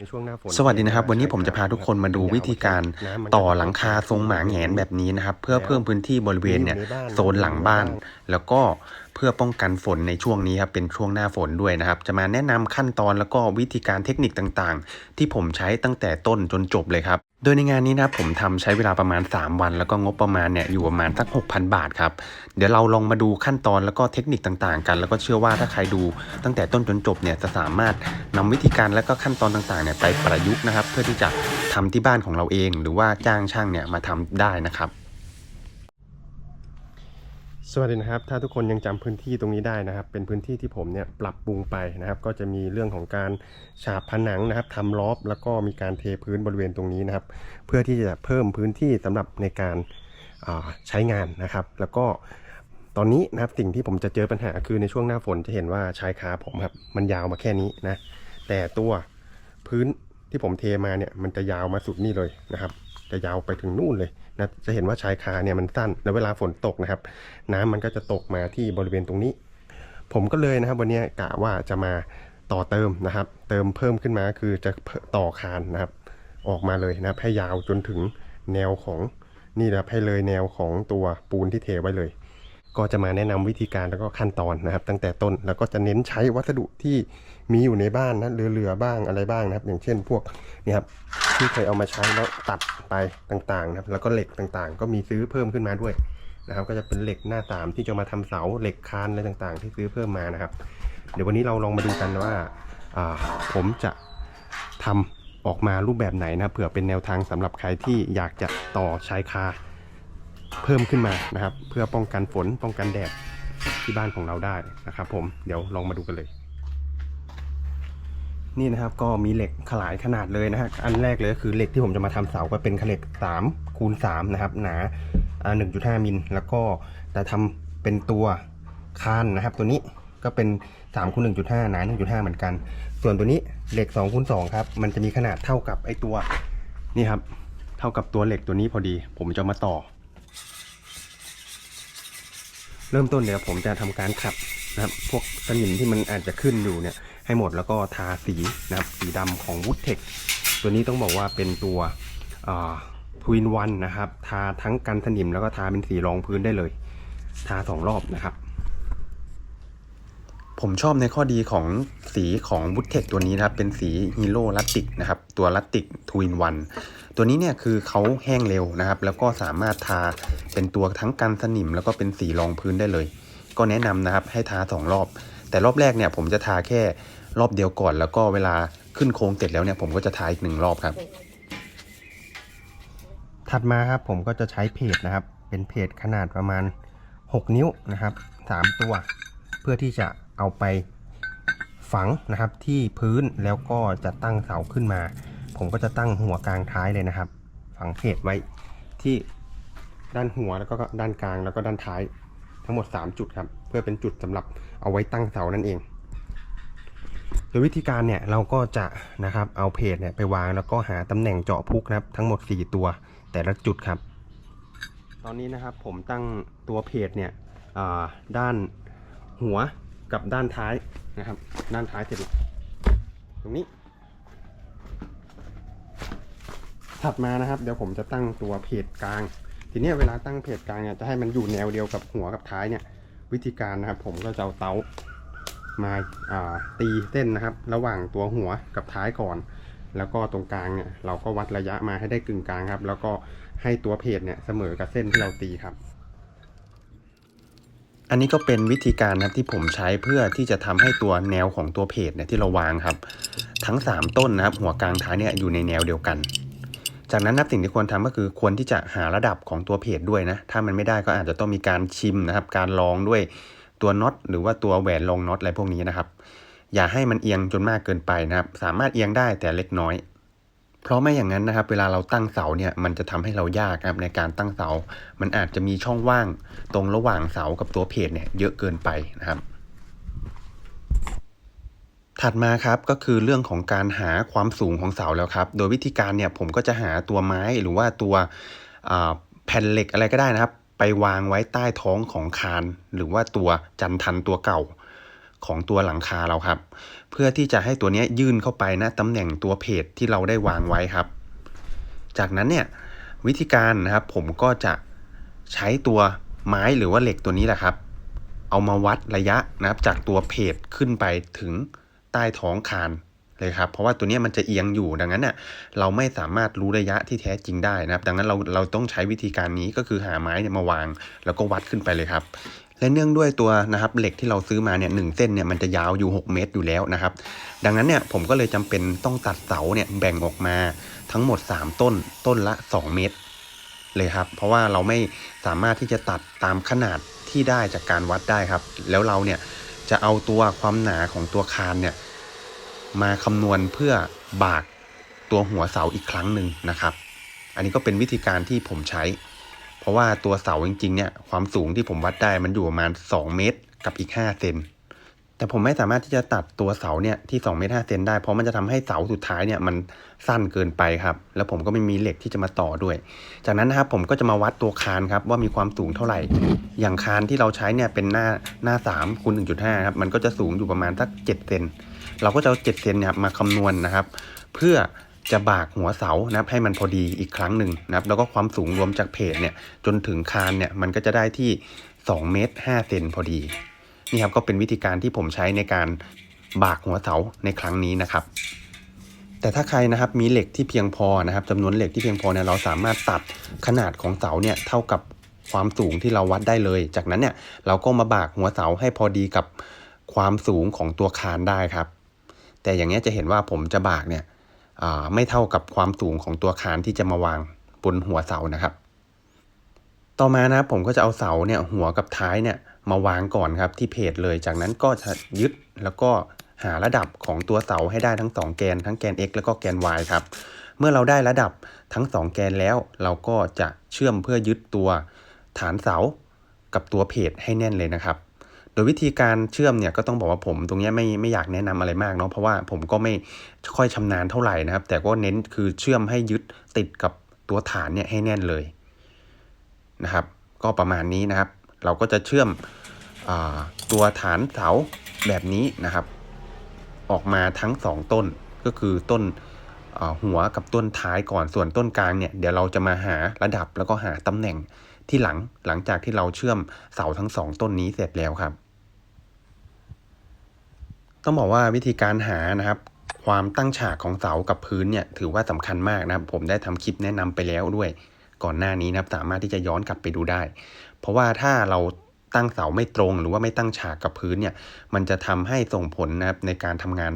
ในช่วงหน้าฝนสวัสดีนะครับ วันนี้ผมจะพาทุกคนมาดูวิธีการต่อหลังคาทรงหมาแหงนแบบนี้นะครับ เพื่อเพิ่มพื้นที่บริเวณเนี่ยโซนหลังบ้าน แล้วก็เพื่อป้องกันฝนในช่วงนี้ครับเป็นช่วงหน้าฝนด้วยนะครับ จะมาแนะนำขั้นตอนแล้วก็วิธีการเทคนิคต่างๆ ที่ผมใช้ตั้งแต่ต้นจนจบเลยครับ โดยในงานนี้นะครับผมทำใช้เวลาประมาณ 3 วัน แล้วก็งบประมาณเนี่ยอยู่ประมาณสัก 6,000 บาทครับ เดี๋ยวเราลองมาดูขั้นตอนแล้วก็เทคนิคต่างๆ กัน แล้วก็เชื่อว่าถ้าใครดูตั้งแต่ต้นจนจบเนี่ยจะสามารถนำวิธีการและก็ขั้นตอนต่างๆเนี่ยไปประยุกต์นะครับ เพื่อที่จะทำที่บ้านของเราเอง หรือว่าจ้างช่างเนี่ยมาทำได้นะครับ สวัสดีนะครับ ถ้าทุกคนยังจำพื้นที่ตรงนี้ได้นะครับ เป็นพื้นที่ที่ผมเนี่ยปรับปรุงไปนะครับ ก็จะมีเรื่องของการฉาบผนังนะครับทำล้อบแล้วก็มีการเทพื้นบริเวณตรงนี้นะครับ เพื่อที่จะเพิ่มพื้นที่สำหรับในการใช้งานนะครับ แล้วก็ตอนนี้นะครับสิ่งที่ผมจะเจอปัญหาคือในช่วงหน้าฝนจะเห็นว่าชายคาผมครับมันยาวมาแค่นี้นะ แต่ตัวพื้นที่ผมเทมาเนี่ยมันจะยาวมาสุดนี่เลยนะครับ จะยาวไปถึงนู่นเลยนะจะเห็นว่าชายคาเนี่ยมันสั้นแล้วเวลาฝนตกนะครับ น้ำมันก็จะตกมาที่บริเวณตรงนี้ ผมก็เลยนะครับวันนี้กะว่าจะมาต่อเติมนะครับ เติมเพิ่มขึ้นมาคือจะต่อคานนะครับ ออกมาเลยนะครับให้ยาวจนถึงแนวของนี่นะครับให้เลยแนวของตัวปูนที่เทไว้เลย ก็จะมาแนะนำวิธีการแล้วก็ขั้นตอนนะครับ ตั้งแต่ต้นแล้วก็จะเน้นใช้วัสดุที่มีอยู่ในบ้านนะเหลือๆบ้างอะไรบ้างนะครับ อย่างเช่นพวกนี่ครับที่เคยเอามาใช้แล้วตัด ไปต่างๆนะครับแล้วก็เหล็กต่างๆ ก็มีซื้อเพิ่มขึ้นมาด้วยนะครับ ก็จะเป็นเหล็กหน้าสามที่จะมาทำเสาเหล็กคานอะไรต่างๆ ที่ซื้อเพิ่มมานะครับ เดี๋ยววันนี้เราลองมาดูกันว่าผมจะทำออกมารูปแบบไหนนะเผื่อเป็นแนวทางสำหรับใครที่อยากจะต่อชายคาเพิ่มขึ้นมานะครับ เพื่อป้องกันฝนป้องกันแดดที่บ้านของเราได้นะครับ ผมเดี๋ยวลองมาดูกันเลย นี่นะครับก็มีเหล็กขลายขนาดเลยนะฮะอันแรกเลยก็คือเหล็กที่ผมจะมาทำเสาก็เป็นเหล็ก3คูณ3นะครับหนาอ่า1.5มิลแล้วก็จะทำเป็นตัวคานนะครับ ตัวนี้ก็เป็น3คูณ1.5หนา1.5เหมือนกัน ส่วนตัวนี้เหล็ก2คูณ2ครับมันจะมีขนาดเท่ากับไอตัวนี่ครับเท่ากับตัวเหล็กตัวนี้พอดี ผมจะมาต่อ เริ่มต้นเดี๋ยวผมจะทำการขัดนะครับ พวกสนิมที่มันอาจจะขึ้นอยู่เนี่ย ให้หมดแล้วก็ทาสีนะครับสีดำของ w o o d t e c h ตัวนี้ต้องบอกว่าเป็นตัวทวินวันนะครับ ทาทั้งกันสนิมแล้วก็ทาเป็นสีรองพื้นได้เลย ทาสองรอบนะครับ ผมชอบในข้อดีของสีของวุ t เทคตัวนี้นะครับ เป็นสีฮีโร่ลัตติกนะครับ ตัวลัตติกทวินวันตัวนี้เนี่ยคือเขาแห้งเร็วนะครับ แล้วก็สามารถทาเป็นตัวทั้งกันสนิม แล้วก็เป็นสีรองพื้นได้เลย ก็แนะนำนะครับให้ทาสองรอบ แต่รอบแรกเนี่ยผมจะทาแค่รอบเดียวก่อน แล้วก็เวลาขึ้นโครงเสร็จแล้วเนี่ยผมก็จะทาอีกหนึ่งรอบครับ ถัดมาครับผมก็จะใช้เพจนะครับ เป็นเพจขนาดประมาณ 6 นิ้วนะครับ 3 ตัว เพื่อที่จะเอาไปฝังนะครับที่พื้นแล้วก็จะตั้งเสาขึ้นมา ผมก็จะตั้งหัวกลางท้ายเลยนะครับ ฝังเพจไว้ที่ด้านหัวแล้วก็ด้านกลางแล้วก็ด้านท้ายทั้งหมด 3 จุดครับ เพื่อเป็นจุดสำหรับเอาไว้ตั้งเสานั่นเอง โดยวิธีการเนี่ยเราก็จะนะครับเอาเพจเนี่ยไปวางแล้วก็หาตำแหน่งเจาะพุกนะครับทั้งหมด 4 ตัวแต่ละจุดครับ ตอนนี้นะครับผมตั้งตัวเพจเนี่ยด้านหัวกับด้านท้ายนะครับ ด้านท้ายเสร็จแล้วตรงนี้ถัดมานะครับเดี๋ยวผมจะตั้งตัวเพจกลาง ทีนี้เวลาตั้งเพจกลางเนี่ยจะให้มันอยู่แนวเดียวกับหัวกับท้ายเนี่ย วิธีการนะครับ ผมก็จะเอาเตามาาตีเส้นนะครับ ระหว่างตัวหัวกับท้ายก่อน แล้วก็ตรงกลางเนี่ยเราก็วัดระยะมาให้ได้กึ่งกลางครับ แล้วก็ให้ตัวเพจเนี่ยเสมอกับเส้นที่เราตีครับ อันนี้ก็เป็นวิธีการนะครับที่ผมใช้เพื่อที่จะทำให้ตัวแนวของตัวเพจเนี่ยที่เราวางครับ ทั้ง 3 ต้นนะครับ หัวกลางท้ายเนี่ยอยู่ในแนวเดียวกัน จากนั้นนับสิ่งที่ควรทำก็คือควรที่จะหาระดับของตัวเพจด้วยนะ ถ้ามันไม่ได้ก็อาจจะต้องมีการชิมนะครับ การลองด้วยตัวน็อตหรือว่าตัวแหวนรองน็อตอะไรพวกนี้นะครับ อย่าให้มันเอียงจนมากเกินไปนะครับ สามารถเอียงได้แต่เล็กน้อย เพราะไม่อย่างนั้นนะครับ เวลาเราตั้งเสาเนี่ยมันจะทำให้เรายากนะครับในการตั้งเสา มันอาจจะมีช่องว่างตรงระหว่างเสากับตัวเพจเนี่ยเยอะเกินไปนะครับ ถัดมาครับก็คือเรื่องของการหาความสูงของเสาแล้วครับ โดยวิธีการเนี่ยผมก็จะหาตัวไม้หรือว่าตัวแผ่นเหล็กอะไรก็ได้นะครับ ไปวางไว้ใต้ท้องของคาน หรือว่าตัวจันทันตัวเก่าของตัวหลังคาเราครับ เพื่อที่จะให้ตัวนี้ยยื่นเข้าไปนะตำแหน่งตัวเพจที่เราได้วางไว้ครับ จากนั้นเนี่ยวิธีการนะครับผมก็จะใช้ตัวไม้หรือว่าเหล็กตัวนี้แหละครับ เอามาวัดระยะนะครับจากตัวเพจขึ้นไปถึง ใต้ท้องคานเลยครับ เพราะว่าตัวนี้มันจะเอียงอยู่ดังนั้นเน่ยเราไม่สามารถรู้ระยะที่แท้จริงได้นะครับ ดังนั้นเราเราต้องใช้วิธีการนี้ก็คือหาไม้เนี่ยมาวาง แล้วก็วัดขึ้นไปเลยครับและเนื่องด้วยตัวนะครับเหล็กที่เราซื้อมาเนี่ยหนึ่งเส้นเนี่ยมันจะยาวอยู่ 6 เมตรอยู่แล้วนะครับ ดังนั้นเนี่ยผมก็เลยจำเป็นต้องตัดเสาเนี่ยแบ่งออกมาทั้งหมด 3 ต้นต้นละ 2 เมตร เลยครับ เพราะว่าเราไม่สามารถที่จะตัดตามขนาดที่ได้จากการวัดได้ครับ แล้วเราเนี่ย จะเอาตัวความหนาของตัวคานเนี่ยมาคำนวณเพื่อบากตัวหัวเสาอีกครั้งหนึ่งนะครับ อันนี้ก็เป็นวิธีการที่ผมใช้ เพราะว่าตัวเสาจริงๆเนี่ยความสูงที่ผมวัดได้มันอยู่ประมาณ 2 เมตรกับอีก 5 เซน แต่ผมไม่สามารถที่จะตัดตัวเสาเนี่ยที่2เมตร5เซนได้ เพราะมันจะทำให้เสาสุดท้ายเนี่ยมันสั้นเกินไปครับ แล้วผมก็ไม่มีเหล็กที่จะมาต่อด้วย จากนั้นนะครับผมก็จะมาวัดตัวคานครับว่ามีความสูงเท่าไหร่ อย่างคานที่เราใช้เนี่ยเป็นหน้าหน้า3คูณ1.5ครับมันก็จะสูงอยู่ประมาณสัก7เซนเราก็จะเอา7เซนเนี่ยมาคำนวณนะครับ เพื่อจะบากหัวเสานะครับให้มันพอดีอีกครั้งหนึ่งนะครับ แล้วก็ความสูงรวมจากเพจเนี่ยจนถึงคานเนี่ยมันก็จะได้ที่2เมตร5เซนพอดี นี่ครับก็เป็นวิธีการที่ผมใช้ในการบากหัวเสาในครั้งนี้นะครับ แต่ถ้าใครนะครับมีเหล็กที่เพียงพอนะครับจำนวนเหล็กที่เพียงพอเนี่ยเราสามารถตัดขนาดของเสาเนี่ยเท่ากับความสูงที่เราวัดได้เลย จากนั้นเนี่ยเราก็มาบากหัวเสาให้พอดีกับความสูงของตัวคานได้ครับ แต่อย่างเงี้จะเห็นว่าผมจะบากเนี่ยไม่เท่ากับความสูงของตัวคานที่จะมาวางบนหัวเสานะครับ ต่อมานะผมก็จะเอาเสาเนี่ยหัวกับท้ายเนี่ย มาวางก่อนครับที่เพจเลย จากนั้นก็จะยึดแล้วก็หาระดับของตัวเสาให้ได้ทั้ง 2 แกน ทั้งแกน x แล้วก็แกน y ครับ เมื่อเราได้ระดับทั้ง 2 แกนแล้ว เราก็จะเชื่อมเพื่อยึดตัวฐานเสากับตัวเพจให้แน่นเลยนะครับ โดยวิธีการเชื่อมเนี่ยก็ต้องบอกว่าผมตรงนี้ไม่ไม่อยากแนะนำอะไรมากเนาะเพราะว่าผมก็ไม่ค่อยชำนาญเท่าไหร่นะครับ แต่ก็เน้นคือเชื่อมให้ยึดติดกับตัวฐานเนี่ยให้แน่นเลยนะครับ ก็ประมาณนี้นะครับ เราก็จะเชื่อมอตัวฐานเสาแบบนี้นะครับ ออกมาทั้งสองต้นก็คือต้นหัวกับต้นท้ายก่อนส่วนต้นกลางเนี่ยเดี๋ยวเราจะมาหาระดับแล้วก็หาตำแหน่งที่หลังหลังจากที่เราเชื่อมเสาทั้งสองต้นนี้เสร็จแล้วครับ ต้องบอกว่าวิธีการหานะครับ ความตั้งฉากของเสากับพื้นเนี่ยถือว่าสำคัญมากนะครับ ผมได้ทำคลิปแนะนำไปแล้วด้วยก่อนหน้านี้นะครับสามารถที่จะย้อนกลับไปดูได้ เพราะว่าถ้าเราตั้งเสาไม่ตรงหรือว่าไม่ตั้งฉากกับพื้นเนี่ย มันจะทำให้ส่งผลนะครับในการทำงาน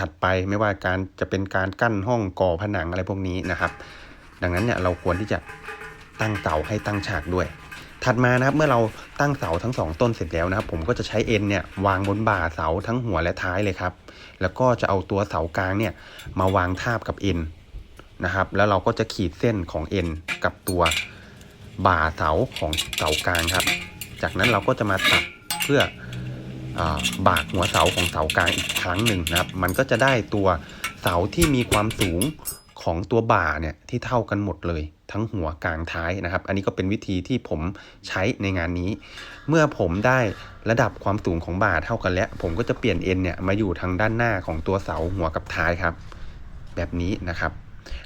ถัดๆไป ไม่ว่าการจะเป็นการกั้นห้องก่อผนังอะไรพวกนี้นะครับ ดังนั้นเนี่ยเราควรที่จะตั้งเสาให้ตั้งฉากด้วย ถัดมานะครับเมื่อเราตั้งเสาทั้งสองต้นเสร็จแล้วนะครับ ผมก็จะใช้เอ็นเนี่ยวางบนบ่าเสาทั้งหัวและท้ายเลยครับ แล้วก็จะเอาตัวเสากลางเนี่ยมาวางทาบกับเอ็นนะครับ แล้วเราก็จะขีดเส้นของเอ็นกับตัว บ่าเสาของเสากลางครับ จากนั้นเราก็จะมาตัดเพื่ออบากหัวเสาของเสากลางอีกครั้งหนึ่งนะครับ มันก็จะได้ตัวเสาที่มีความสูงของตัวบ่าเนี่ยที่เท่ากันหมดเลย ทั้งหัวกลางท้ายนะครับ อันนี้ก็เป็นวิธีที่ผมใช้ในงานนี้ เมื่อผมได้ระดับความสูงของบ่าเท่ากันแล้ว ผมก็จะเปลี่ยนเอ็นเนี่ยมาอยู่ทางด้านหน้าของตัวเสาหัวกับท้ายครับ แบบนี้นะครับ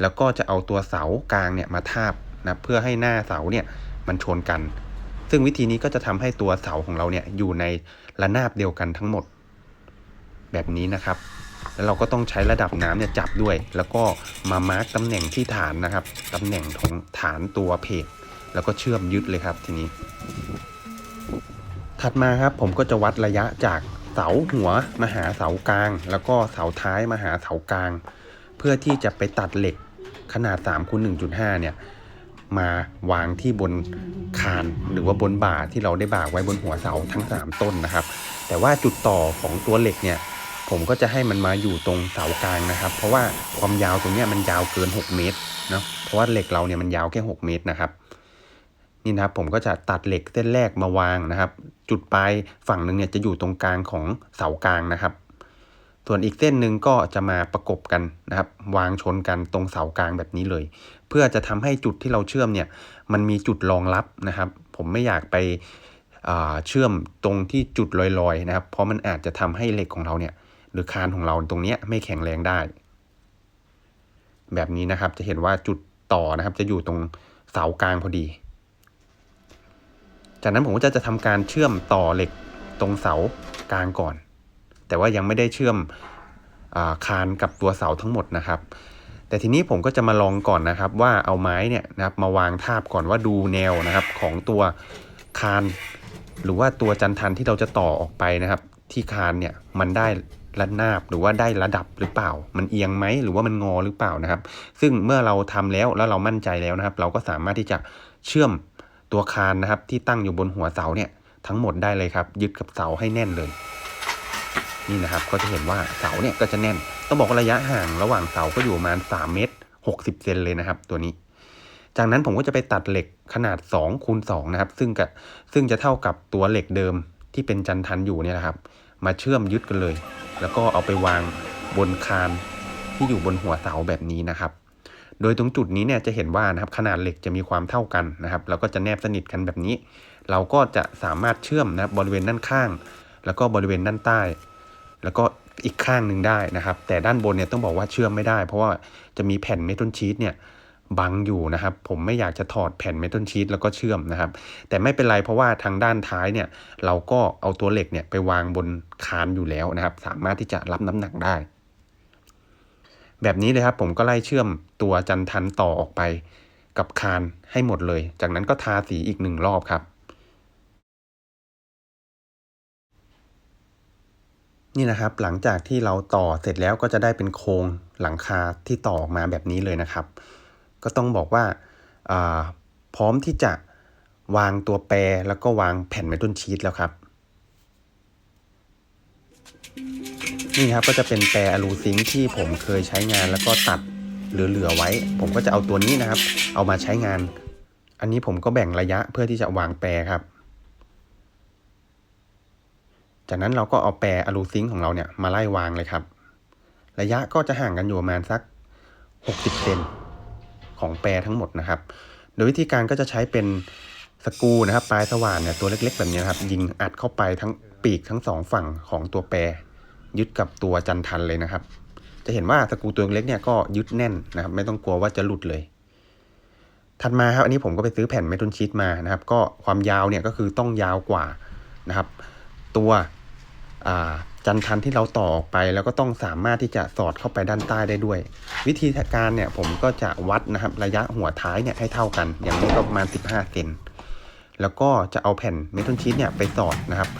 แล้วก็จะเอาตัวเสากลางเนี่ยมาทาบ นะเพื่อให้หน้าเสาเนี่ยมันชนกัน ซึ่งวิธีนี้ก็จะทำให้ตัวเสาของเราเนี่ยอยู่ในระนาบเดียวกันทั้งหมด แบบนี้นะครับ แล้วเราก็ต้องใช้ระดับน้ำเนี่ยจับด้วย แล้วก็มามาร์กตำแหน่งที่ฐานนะครับตำแหน่งของฐานตัวเพจแล้วก็เชื่อมยึดเลยครับทีนี้ ถัดมาครับผมก็จะวัดระยะจากเสาหัวมาหาเสากลาง แล้วก็เสาท้ายมาหาเสากลาง เพื่อที่จะไปตัดเหล็กขนาด3คูณ1.5เนี่ย มาวางที่บนคานหรือว่าบนบ่าที่เราได้บ่าไว้บนหัวเสาทั้ง 3 ต้นนะครับ แต่ว่าจุดต่อของตัวเหล็กเนี่ยผมก็จะให้มันมาอยู่ตรงเสากลางนะครับ เพราะว่าความยาวตรงเนี้ยมันยาวเกิน 6 เมตรเนาะเพราะว่าเหล็กเราเนี่ยมันยาวแค่ 6 เมตรนะครับนี่นะครับผมก็จะตัดเหล็กเส้นแรกมาวางนะครับ จุดปลายฝั่งหนึ่งเนี่ยจะอยู่ตรงกลางของเสากลางนะครับ ส่วนอีกเส้นหนึ่งก็จะมาประกบกันนะครับ วางชนกันตรงเสากลางแบบนี้เลย เพื่อจะทำให้จุดที่เราเชื่อมเนี่ย มันมีจุดรองรับนะครับ ผมไม่อยากไปเชื่อมตรงที่จุดลอยๆนะครับ เพราะมันอาจจะทำให้เหล็กของเราเนี่ย หรือคานของเราตรงนี้ไม่แข็งแรงได้ แบบนี้นะครับจะเห็นว่าจุดต่อนะครับ จะอยู่ตรงเสากลางพอดี จากนั้นผมก็จะจะทำการเชื่อมต่อเหล็กตรงเสากลางก่อน แต่ว่ายังไม่ได้เชื่อมอาคานกับตัวเสาทั้งหมดนะครับ แต่ทีนี้ผมก็จะมาลองก่อนนะครับ ว่าเอาไม้เนี่ยนะครับมาวางทาบก่อนว่าดูแนวนะครับของตัวคานหรือว่าตัวจันทันที่เราจะต่อออกไปนะครับ ที่คานเนี่ยมันได้ระนาบหรือว่าได้ระดับหรือเปล่า มันเอียงไหมหรือว่ามันงอหรือเปล่านะครับ ซึ่งเมื่อเราทำแล้วแล้วเรามั่นใจแล้วนะครับ เราก็สามารถที่จะเชื่อมตัวคานนะครับ ที่ตั้งอยู่บนหัวเสาเนี่ยทั้งหมดได้เลยครับ ยึดกับเสาให้แน่นเลย นี่นะครับก็จะเห็นว่าเสาเนี่ยก็จะแน่น ต้องบอกว่าระยะห่างระหว่างเสาก็อยู่ประมาณ3เมตร60เซนเลยนะครับ ตัวนี้ จากนั้นผมก็จะไปตัดเหล็กขนาด2คูณ2นะครับ ซึ่งกับซึ่งจะเท่ากับตัวเหล็กเดิมที่เป็นจันทันอยู่เนี่ยนะครับ มาเชื่อมยึดกันเลย แล้วก็เอาไปวางบนคานที่อยู่บนหัวเสาแบบนี้นะครับ โดยตรงจุดนี้เนี่ยจะเห็นว่านะครับขนาดเหล็กจะมีความเท่ากันนะครับ แล้วก็จะแนบสนิทกันแบบนี้ เราก็จะสามารถเชื่อมนะครับบริเวณด้านข้าง แล้วก็บริเวณด้านใต้ แล้วก็อีกข้างหนึ่งได้นะครับ แต่ด้านบนเนี่ยต้องบอกว่าเชื่อมไม่ได้ เพราะว่าจะมีแผ่นเมทัลชีตเนี่ยบังอยู่นะครับ ผมไม่อยากจะถอดแผ่นเมทัลชีตแล้วก็เชื่อมนะครับ แต่ไม่เป็นไรเพราะว่าทางด้านท้ายเนี่ยเราก็เอาตัวเหล็กเนี่ยไปวางบนคานอยู่แล้วนะครับ สามารถที่จะรับน้ำหนักได้ แบบนี้เลยครับผมก็ไล่เชื่อมตัวจันทันต่อออกไปกับคานให้หมดเลย จากนั้นก็ทาสีอีกหนึ่งรอบครับ นี่นะครับหลังจากที่เราต่อเสร็จแล้วก็จะได้เป็นโครงหลังคาที่ต่อออกมาแบบนี้เลยนะครับ ก็ต้องบอกว่าาพร้อมที่จะวางตัวแปรแล้วก็วางแผ่นเมทัลชีตแล้วครับ นี่ครับก็จะเป็นแปรอะลูซิงที่ผมเคยใช้งานแล้วก็ตัดเหลือๆไว้ ผมก็จะเอาตัวนี้นะครับ เอามาใช้งาน อันนี้ผมก็แบ่งระยะเพื่อที่จะวางแปรครับ จากนั้นเราก็เอาแปรอะลูซิงของเราเนี่ยมาไล่วางเลยครับ ระยะก็จะห่างกันอยู่ประมาณสัก 60เซนของแปรทั้งหมดนะครับ โดยวิธีการก็จะใช้เป็นสกูนะครับปลายสว่านเนี่ยตัวเล็กๆ แบบนี้นะครับ ยิงอัดเข้าไปทั้งปีกทั้งสองฝั่งของตัวแปร ยึดกับตัวจันทันเลยนะครับ จะเห็นว่าสกูตัวเล็กเนี่ยก็ยึดแน่นนะครับ ไม่ต้องกลัวว่าจะหลุดเลย ถัดมาครับอันนี้ผมก็ไปซื้อแผ่นเมทัลชีตมานะครับ ก็ความยาวเนี่ยก็คือต้องยาวกว่านะครับ ตัวจันทันที่เราต่อออกไป แล้วก็ต้องสามารถที่จะสอดเข้าไปด้านใต้ได้ด้วย วิธีการเนี่ยผมก็จะวัดนะครับระยะหัวท้ายเนี่ยให้เท่ากัน อย่างนี้ก็ประมาณ 15เซนแล้วก็จะเอาแผ่นเมทัลชีตเนี่ยไปสอดนะครับ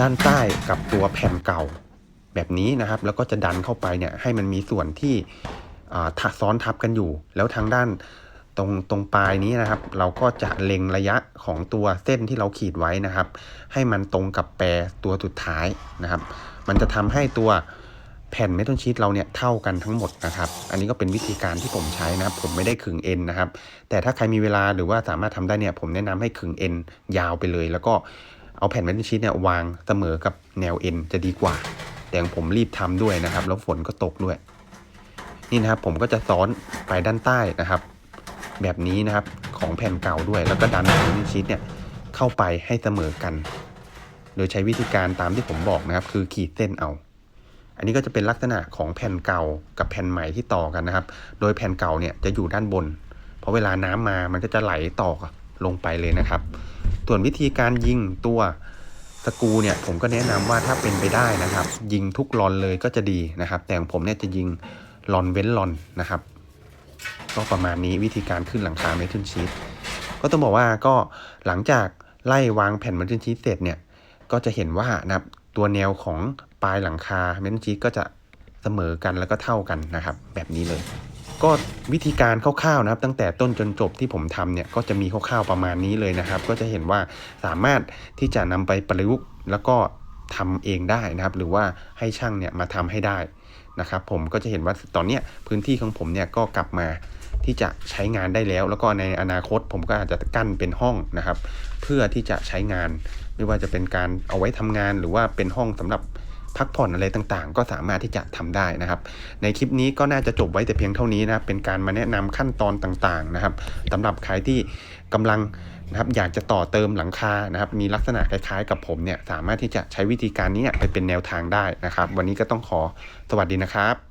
ด้านใต้กับตัวแผ่นเก่าแบบนี้นะครับ แล้วก็จะดันเข้าไปเนี่ยให้มันมีส่วนที่ทับซ้อนทับกันอยู่ แล้วทางด้าน ตรงตรงปลายนี้นะครับ เราก็จะเล็งระยะของตัวเส้นที่เราขีดไว้นะครับ ให้มันตรงกับแปรตัวสุดท้ายนะครับ มันจะทำให้ตัวแผ่นเมทัลชีตเราเนี่ยเท่ากันทั้งหมดนะครับ อันนี้ก็เป็นวิธีการที่ผมใช้นะครับ ผมไม่ได้ขึงเอ็นนะครับ แต่ถ้าใครมีเวลาหรือว่าสามารถทำได้เนี่ย ผมแนะนำให้ขึงเอ็นยาวไปเลย แล้วก็เอาแผ่นเมทัลชีตเนี่ยวางเสมอกับแนวเอ็นจะดีกว่า แต่ของผมรีบทำด้วยนะครับ แล้วฝนก็ตกด้วย นี่นะครับผมก็จะซ้อนไปด้านใต้นะครับ แบบนี้นะครับของแผ่นเก่าด้วย แล้วก็ดันแผ่นชีตเนี่ยเข้าไปให้เสมอกัน โดยใช้วิธีการตามที่ผมบอกนะครับ คือขีดเส้นเอา อันนี้ก็จะเป็นลักษณะของแผ่นเก่ากับแผ่นใหม่ที่ต่อกันนะครับ โดยแผ่นเก่าเนี่ยจะอยู่ด้านบน เพราะเวลาน้ำมามันก็จะไหลต่อลงไปเลยนะครับ ส่วนวิธีการยิงตัวสกูเนี่ยผมก็แนะนำว่าถ้าเป็นไปได้นะครับ ยิงทุกลอนเลยก็จะดีนะครับ แต่ของผมเนี่ยจะยิงลอนเว้นลอนนะครับ ก็ประมาณนี้วิธีการขึ้นหลังคาเมทัลชีตก็ต้องบอกว่าก็หลังจากไล่วางแผ่นเมทัลชีตเสร็จเนี่ยก็จะเห็นว่านะครับตัวแนวของปลายหลังคาเมทัลชีตก็จะเสมอกันแล้วก็เท่ากันนะครับ แบบนี้เลย ก็วิธีการคร่าวๆนะครับ ตั้งแต่ต้นจนจบที่ผมทำเนี่ยก็จะมีคร่าวๆประมาณนี้เลยนะครับ ก็จะเห็นว่าสามารถที่จะนำไปประยุกต์แล้วก็ทำเองได้นะครับ หรือว่าให้ช่างเนี่ยมาทำให้ได้นะครับผมก็จะเห็นว่าตอนเนี้ยพื้นที่ของผมเนี่ยก็กลับมา ที่จะใช้งานได้แล้ว แล้วก็ในอนาคตผมก็อาจจะกั้นเป็นห้องนะครับ เพื่อที่จะใช้งาน ไม่ว่าจะเป็นการเอาไว้ทำงานหรือว่าเป็นห้องสำหรับพักผ่อนอะไรต่างๆ ก็สามารถที่จะทำได้นะครับ ในคลิปนี้ก็น่าจะจบไว้แต่เพียงเท่านี้นะครับเป็นการมาแนะนำขั้นตอนต่างๆนะครับสำหรับใครที่กำลังนะครับอยากจะต่อเติมหลังคานะครับ มีลักษณะคล้ายๆ กับผมเนี่ยสามารถที่จะใช้วิธีการนี้ไปเป็นแนวทางได้นะครับ วันนี้ก็ต้องขอสวัสดีนะครับ